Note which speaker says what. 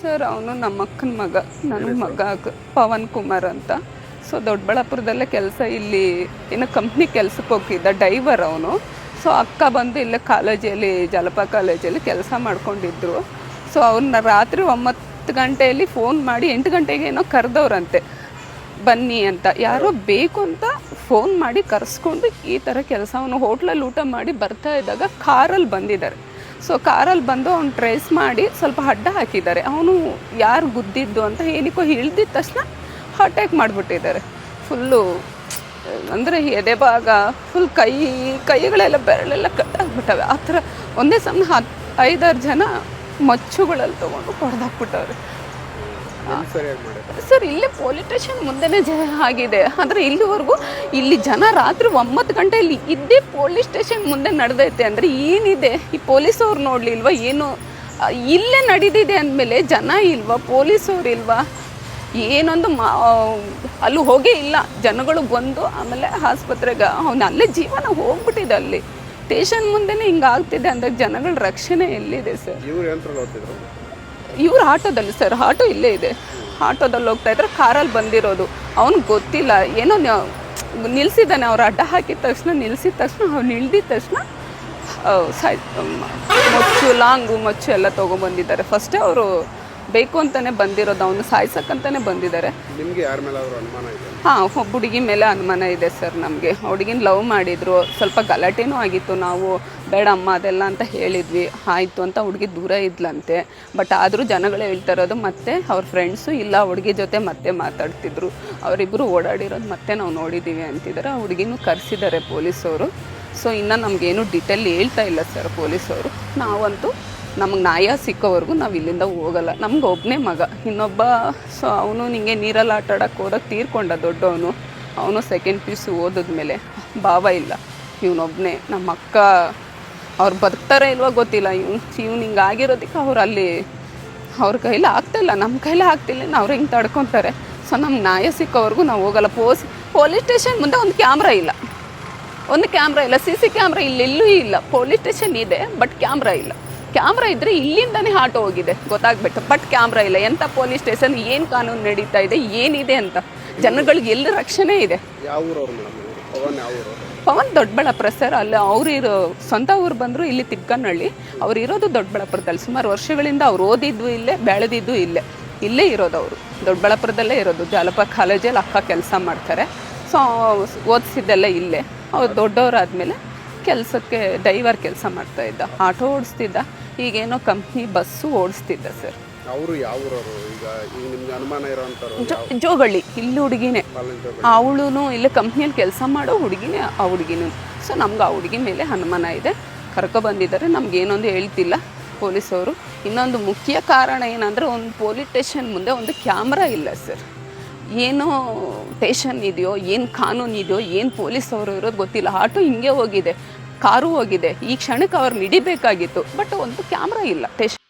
Speaker 1: Sir, ಅವನು ನಮ್ಮ ಅಕ್ಕನ ಮಗ, ನನ್ನ ಮಗ ಪವನ್ ಕುಮಾರ್ ಅಂತ. ಸೊ, ದೊಡ್ಡಬಳ್ಳಾಪುರದಲ್ಲೇ ಕೆಲಸ ಇಲ್ಲಿ ಏನೋ ಕಂಪ್ನಿ ಕೆಲ್ಸಕ್ಕೆ ಹೋಗಿದ್ದ ಡೈವರ್ ಅವನು. ಸೊ, ಅಕ್ಕ ಬಂದು ಇಲ್ಲೇ ಕಾಲೇಜಲ್ಲಿ ಜಲಪ ಕಾಲೇಜಲ್ಲಿ ಕೆಲಸ ಮಾಡ್ಕೊಂಡಿದ್ರು. ಸೊ ಅವ್ರನ್ನ ರಾತ್ರಿ ಒಂಬತ್ತು ಗಂಟೆಯಲ್ಲಿ ಫೋನ್ ಮಾಡಿ ಎಂಟು ಗಂಟೆಗೆ ಏನೋ ಕರೆದವ್ರಂತೆ. ಬನ್ನಿ ಅಂತ. ಯಾರೋ ಬೇಕು ಅಂತ ಫೋನ್ ಮಾಡಿ ಕರೆಸ್ಕೊಂಡು ಈ ಥರ ಕೆಲಸ. ಅವನು ಹೋಟ್ಲಲ್ಲಿ ಊಟ ಮಾಡಿ ಬರ್ತಾ ಇದ್ದಾಗ ಕಾರಲ್ಲಿ ಬಂದಿದ್ದಾರೆ. ಸೊ ಕಾರಲ್ಲಿ ಬಂದು ಅವ್ನು ಟ್ರೇಸ್ ಮಾಡಿ ಸ್ವಲ್ಪ ಅಡ್ಡ ಹಾಕಿದ್ದಾರೆ. ಅವನು ಯಾರು ಗುದ್ದಿದ್ದು ಅಂತ ಏನಕ್ಕೋ ಇಳ್ದಿದ ತಕ್ಷಣ ಅಟ್ಯಾಕ್ ಮಾಡಿಬಿಟ್ಟಿದ್ದಾರೆ. ಫುಲ್ಲು ಅಂದರೆ ಎದೆ ಭಾಗ ಫುಲ್ ಕೈ, ಕೈಗಳೆಲ್ಲ ಬೆರಳೆಲ್ಲ ಕಟ್ಟಾಗ್ಬಿಟ್ಟವೆ. ಆ ಥರ ಒಂದೇ ಸಮ ಹತ್ತು ಐದಾರು ಜನ ಮಚ್ಚುಗಳಲ್ಲಿ ತೊಗೊಂಡು ಹೊಡೆದಾಕ್ಬಿಟ್ಟವ್ರೆ ಸರ್ ಇಲ್ಲೇ ಪೊಲೀಸ್ ಸ್ಟೇಷನ್ ಮುಂದೆನೇ ಜ ಆಗಿದೆ. ಆದರೆ ಇಲ್ಲಿವರೆಗೂ ಇಲ್ಲಿ ಜನ ರಾತ್ರಿ ಒಂಬತ್ತು ಗಂಟೆಯಲ್ಲಿ ಇದ್ದೇ ಪೊಲೀಸ್ ಸ್ಟೇಷನ್ ಮುಂದೆ ನಡೆದೈತೆ ಅಂದರೆ ಏನಿದೆ? ಈ ಪೊಲೀಸವ್ರು ನೋಡಲಿಲ್ವಾ? ಏನು? ಇಲ್ಲೇ ನಡೀದಿದೆ ಅಂದಮೇಲೆ ಜನ ಇಲ್ವಾ? ಪೊಲೀಸವ್ರು ಇಲ್ವಾ? ಏನೊಂದು ಮಾ ಅಲ್ಲಿ ಹೋಗೇ ಇಲ್ಲ. ಜನಗಳು ಬಂದು ಆಮೇಲೆ ಆಸ್ಪತ್ರೆಗೆ ಅವ್ನು ಅಲ್ಲೇ ಜೀವನ ಹೋಗ್ಬಿಟ್ಟಿದೆ ಅಲ್ಲಿ. ಸ್ಟೇಷನ್ ಮುಂದೆನೇ ಹಿಂಗಾಗ್ತಿದೆ ಅಂದಾಗ ಜನಗಳ ರಕ್ಷಣೆ ಎಲ್ಲಿದೆ ಸರ್
Speaker 2: ಇವ್ರು
Speaker 1: ಇವ್ರು ಆಟೋದಲ್ಲಿ ಸರ್ ಆಟೋ ಇಲ್ಲೇ ಇದೆ. ಆಟೋದಲ್ಲಿ ಹೋಗ್ತಾ ಇದ್ರೆ ಕಾರಲ್ಲಿ ಬಂದಿರೋದು. ಅವ್ನು ಗೊತ್ತಿಲ್ಲ. ಏನೋ ನ- ನಿಲ್ಸಿದ್ದಾನೆ ಅವ್ರು ಅಡ್ಡ ಹಾಕಿದ ತಕ್ಷಣ ನಿಲ್ಸಿದ ತಕ್ಷಣ ಅವ್ನು ಇಳ್ದಿದ ತಕ್ಷಣ ಆ, ಸಾಯ್ ಮ- ಮೊಚ್ಚು ಲಾಂಗು ಮಚ್ಚು ಎಲ್ಲ ತೊಗೊಂಬಂದಿದ್ದಾರೆ. ಫಸ್ಟೇ ಅವರು ಬೇಕು ಅಂತಲೇ ಬಂದಿರೋದು ಅವನು ಸಾಯ್ಸಕ್ಕಂತಾನೆ ಬಂದಿದ್ದಾರೆ.
Speaker 2: ನಿಮಗೆ ಯಾರ ಮೇಲೆ ಅವರು ಅನುಮಾನ ಇದೆ?
Speaker 1: ಹಾಂ ಒಬ್ಬ ಹುಡುಗಿ ಮೇಲೆ ಅನುಮಾನ ಇದೆ ಸರ್ ನಮಗೆ. ಹುಡುಗಿನ ಲವ್ ಮಾಡಿದ್ರು ಸ್ವಲ್ಪ ಗಲಾಟೆನೂ ಆಗಿತ್ತು ನಾವು ಬೇಡ ಅಮ್ಮ ಅದೆಲ್ಲ ಅಂತ ಹೇಳಿದ್ವಿ ಆಯಿತು ಅಂತ ಹುಡುಗಿ ದೂರ ಇದ್ಲಂತೆ. ಬಟ್ ಆದರೂ ಜನಗಳು ಹೇಳ್ತಾ ಇರೋದು ಮತ್ತೆ ಅವ್ರ ಫ್ರೆಂಡ್ಸು ಇಲ್ಲ ಹುಡುಗಿ ಜೊತೆ ಮತ್ತೆ ಮಾತಾಡ್ತಿದ್ರು. ಅವರಿಬ್ಬರು ಓಡಾಡಿರೋದು ಮತ್ತೆ ನಾವು ನೋಡಿದ್ದೀವಿ ಅಂತಿದ್ದಾರೆ ಆ ಹುಡುಗಿನೂ ಕರೆಸಿದ್ದಾರೆ ಪೊಲೀಸವರು. ಸೊ ಇನ್ನು ನಮಗೇನು ಡಿಟೇಲ್ ಹೇಳ್ತಾ ಇಲ್ಲ ಸರ್ ಪೊಲೀಸವರು. ನಾವಂತೂ ನಮಗೆ ನ್ಯಾಯ ಸಿಕ್ಕೋವರೆಗೂ ನಾವು ಇಲ್ಲಿಂದ ಹೋಗಲ್ಲ. ನಮ್ಗೆ ಒಬ್ಬನೇ ಮಗ. ಇನ್ನೊಬ್ಬ, ಸೊ, ಅವನು ನಿಮಗೆ ನೀರಲ್ಲಿ ಆಟ ಆಡೋಕ್ಕೆ ಹೋದಾಗ ತೀರ್ಕೊಂಡ ದೊಡ್ಡವನು. ಅವನು ಸೆಕೆಂಡ್ ಪಿ ಯು ಸಿ ಓದಿದ್ಮೇಲೆ ಭಾವ ಇಲ್ಲ. ಇವನೊಬ್ಬನೇ ನಮ್ಮ ಅಕ್ಕ, ಅವ್ರು ಬರ್ತಾರೆ ಇಲ್ವೋ ಗೊತ್ತಿಲ್ಲ. ಇವ್ನು ಇವ್ನು ಹಿಂಗೆ ಆಗಿರೋದಕ್ಕೆ ಅವ್ರು ಅಲ್ಲಿ, ಅವ್ರ ಕೈಲಿ ಆಗ್ತಾಯಿಲ್ಲ ನಮ್ಮ ಕೈಲಿ ಆಗ್ತಿಲ್ಲ ಅವ್ರು ಹಿಂಗೆ ತಡ್ಕೊತಾರೆ? ಸೊ ನಮ್ಗೆ ನ್ಯಾಯ ಸಿಕ್ಕೋವರೆಗೂ ನಾವು ಹೋಗಲ್ಲ. ಪೋಸ್, ಪೊಲೀಸ್ ಸ್ಟೇಷನ್ ಮುಂದೆ ಒಂದು ಕ್ಯಾಮ್ರಾ ಇಲ್ಲ. ಒಂದು ಕ್ಯಾಮ್ರಾ ಇಲ್ಲ. ಸಿ ಸಿ ಕ್ಯಾಮ್ರಾ ಇಲ್ಲೆಲ್ಲೂ ಇಲ್ಲ. ಪೊಲೀಸ್ ಸ್ಟೇಷನ್ ಇದೆ, ಬಟ್ ಕ್ಯಾಮ್ರಾ ಇಲ್ಲ. ಕ್ಯಾಮ್ರಾ ಇದ್ದರೆ ಇಲ್ಲಿಂದನೇ ಆಟೋ ಹೋಗಿದೆ. ಗೊತ್ತಾಗ್ಬಿಟ್ಟು. ಬಟ್ ಕ್ಯಾಮ್ರಾ ಇಲ್ಲ. ಎಂಥ ಪೊಲೀಸ್ ಸ್ಟೇಷನ್ ಏನು ಕಾನೂನು ನಡೀತಾ ಇದೆ ಏನಿದೆ ಅಂತ. ಜನಗಳಿಗೆ ಎಲ್ಲಿ ರಕ್ಷಣೆ ಇದೆ?
Speaker 2: ಪವನ್
Speaker 1: ದೊಡ್ಡಬಳ್ಳಾಪುರ ಸರ್. ಅಲ್ಲಿ ಅವ್ರು ಇರೋ ಸ್ವಂತ ಊರು ಬಂದರು ಇಲ್ಲಿ ತಿಕ್ಕನಹಳ್ಳಿ ಅವ್ರು ಇರೋದು ದೊಡ್ಡಬಳ್ಳಾಪುರದಲ್ಲಿ. ಸುಮಾರು ವರ್ಷಗಳಿಂದ ಅವ್ರು ಓದಿದ್ದು ಇಲ್ಲೇ ಬೆಳೆದಿದ್ದು ಇಲ್ಲೇ. ಇಲ್ಲೇ ಇರೋದು ಅವರು. ದೊಡ್ಡಬಳ್ಳಾಪುರದಲ್ಲೇ ಇರೋದು. ಜಾಲಪ ಕಾಲೇಜಲ್ಲಿ ಅಕ್ಕ ಕೆಲಸ ಮಾಡ್ತಾರೆ. ಸೊ ಓದಿಸಿದ್ದೆಲ್ಲ ಇಲ್ಲೇ. ಅವ್ರು ದೊಡ್ಡವರಾದ್ಮೇಲೆ ಕೆಲಸಕ್ಕೆ ಡೈವರ್ ಕೆಲಸ ಮಾಡ್ತಾ ಇದ್ದ. ಆಟೋ ಓಡಿಸ್ತಿದ್ದ. ಈಗೇನೋ ಕಂಪ್ನಿ ಬಸ್ಸು ಓಡಿಸ್ತಿದ್ದ ಸರ್.
Speaker 2: ಅವರು ಯಾವ ಈಗ ನಿಮ್ಗೆ ಅನುಮಾನ ಇರೋಂಥವ್ರು
Speaker 1: ಜೋಗಳ್ಳಿ ಇಲ್ಲಿ ಹುಡುಗಿನೇ. ಅವಳು ಇಲ್ಲೇ ಕಂಪ್ನಿಯಲ್ಲಿ ಕೆಲಸ ಮಾಡೋ ಹುಡುಗಿನೇ ಆ ಹುಡುಗಿನೂ. ಸೊ ನಮ್ಗೆ ಆ ಹುಡುಗಿ ಮೇಲೆ ಅನುಮಾನ ಇದೆ. ಕರ್ಕೊ ಬಂದಿದ್ದಾರೆ ನಮ್ಗೆ ಏನೊಂದು ಹೇಳ್ತಿಲ್ಲ ಪೊಲೀಸವರು. ಇನ್ನೊಂದು ಮುಖ್ಯ ಕಾರಣ ಏನಂದರೆ ಒಂದು ಪೊಲೀಸ್ ಸ್ಟೇಷನ್ ಮುಂದೆ ಒಂದು ಕ್ಯಾಮ್ರಾ ಇಲ್ಲ ಸರ್. ಏನೋ ಸ್ಟೇಷನ್ ಇದೆಯೋ ಏನು ಕಾನೂನು ಇದೆಯೋ ಏನು ಪೊಲೀಸ್ ಅವರು ಇರೋದು ಗೊತ್ತಿಲ್ಲ. ಆಟೋ ಹಿಂಗೆ ಹೋಗಿದೆ. ಕಾರು ಹೋಗಿದೆ. ಈ ಕ್ಷಣಕ್ಕೆ ಅವ್ರನ್ನ ಹಿಡಿಬೇಕಾಗಿತ್ತು ಬಟ್ ಒಂದು ಕ್ಯಾಮ್ರಾ ಇಲ್ಲ. ಸ್ಟೇಷನ್